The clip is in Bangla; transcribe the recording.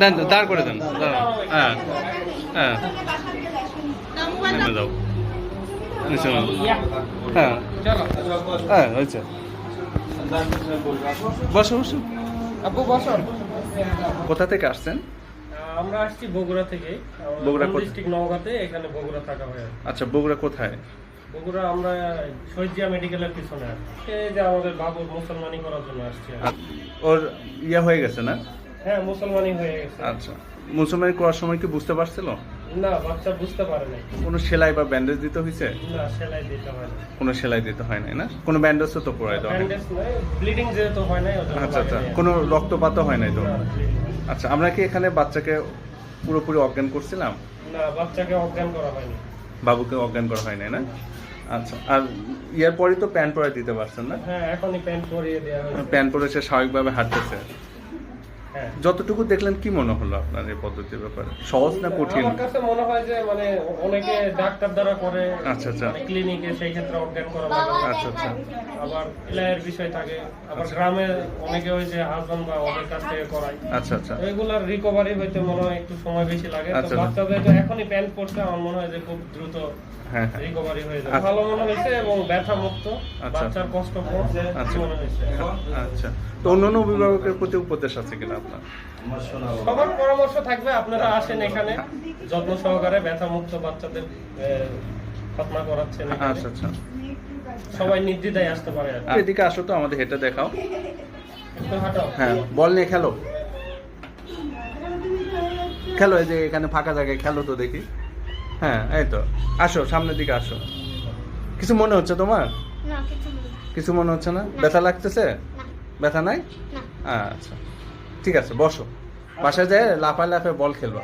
দেন দাঁড় করে দেন হ্যাঁ হ্যাঁ। হ্যাঁ হ্যাঁ হয়েছে। বসো বসো। আপু বসন কোথা থেকে আসছেন? আমরা আসছি বগুড়া থেকে। বগুড়া? ডিস্ট্রিক্ট নওগাঁতে এখানে বগুড়া থাকা হয় আচ্ছা বগুড়া কোথায়? বগুড়া আমরা শহীদিয়া মেডিকেলের পিছনে এই যে আমাদের বাবুর মুসলমানি করার জন্য আসছি। ওর ইয়ে হয়ে গেছে না? হ্যাঁ মুসলমানি হয়ে গেছে। আচ্ছা। মুসলমান করার সময় কি বুঝতে পারছিল? না বাচ্চা বুঝতে পারে নাই। কোনো সেলাই বা ব্যান্ডেজ দিতে হয়েছে? না সেলাই দিতে হয় না কোনো সেলাই দিতে হয় নাই না? কোনো ব্যান্ডেজও তো পড়াই দেওয়া হয়নি। ব্যান্ডেজ নয় ব্লিডিং যেহেতু হয় নাই আচ্ছা আচ্ছা। কোনো রক্তপাতও হয় নাই তো? আচ্ছা আমরা কি এখানে বাচ্চাকে পুরোপুরি অজ্ঞান করছিলাম? না বাচ্চাকে অজ্ঞান করা হয়নি। বাবুকে অজ্ঞান করা হয় নাই না? আচ্ছা আর ইয়ার পরে তো প্যান্ট পরে দিতে পারছেন না? হ্যাঁ এখনই প্যান্ট পরে দেওয়া হয়েছে। প্যান্ট পরে সে স্বাভাবিকভাবে হাঁটতেছে। যতটুকু দেখলেন কি মনে হলো আপনার এই পদ্ধতির ব্যাপারে? সহজ না কঠিন? আমার কাছে মনে হয় যে মানে অনেকে ডাক্তার দ্বারা করে আচ্ছা, আচ্ছা। মানে ক্লিনিকে সেই ক্ষেত্রে করা লাগে আচ্ছা আচ্ছা। আবার ইলায়ের বিষয় থাকে। আবার গ্রামে অনেকে ওই যে হাজবেন্ড বা ওদের কাছ থেকে করায়। আচ্ছা আচ্ছা। এগুলার রিকভারি হইতে মনে হয় একটু সময় বেশি লাগে। তো আচ্ছা। বাচ্চাদের তো এখনই প্যান্ট পড়ছে আমার মনে হয় যে খুব দ্রুত হ্যাঁ হ্যাঁ। রিকভারি হয়ে যাবে। আচ্ছা। ভালো মনে হয়েছে এবং ব্যথা মুক্ত আচ্ছা। বাচ্চার কষ্ট কম। আচ্ছা। মনে আচ্ছা। তো অন্যান্য অভিভাবকের প্রতি উপদেশ আছে কিনা? আপনার? সবার পরামর্শ থাকবে আপনারা আসেন এখানে যত্ন সহকারে ব্যথা মুক্ত বাচ্চাদের খতনা করাচ্ছেন আচ্ছা আচ্ছা। সবাই নির্দ্বিধায় আসতে পারে। আর এদিকে আসো তো আমাদের হেঁটে দেখাও। হ্যাঁ বল নিয়ে খেলো। খেলো এই যে এখানে ফাঁকা জায়গায় খেলো তো দেখি। হ্যাঁ এই তো। আসো সামনের দিকে আসো। কিছু মনে হচ্ছে তোমার? কিছু মনে হচ্ছে না। ব্যথা লাগতেছে? ব্যথা নাই? আচ্ছা। ঠিক আছে বসো। বাসায় যায় লাফায় লাফে বল খেলবা।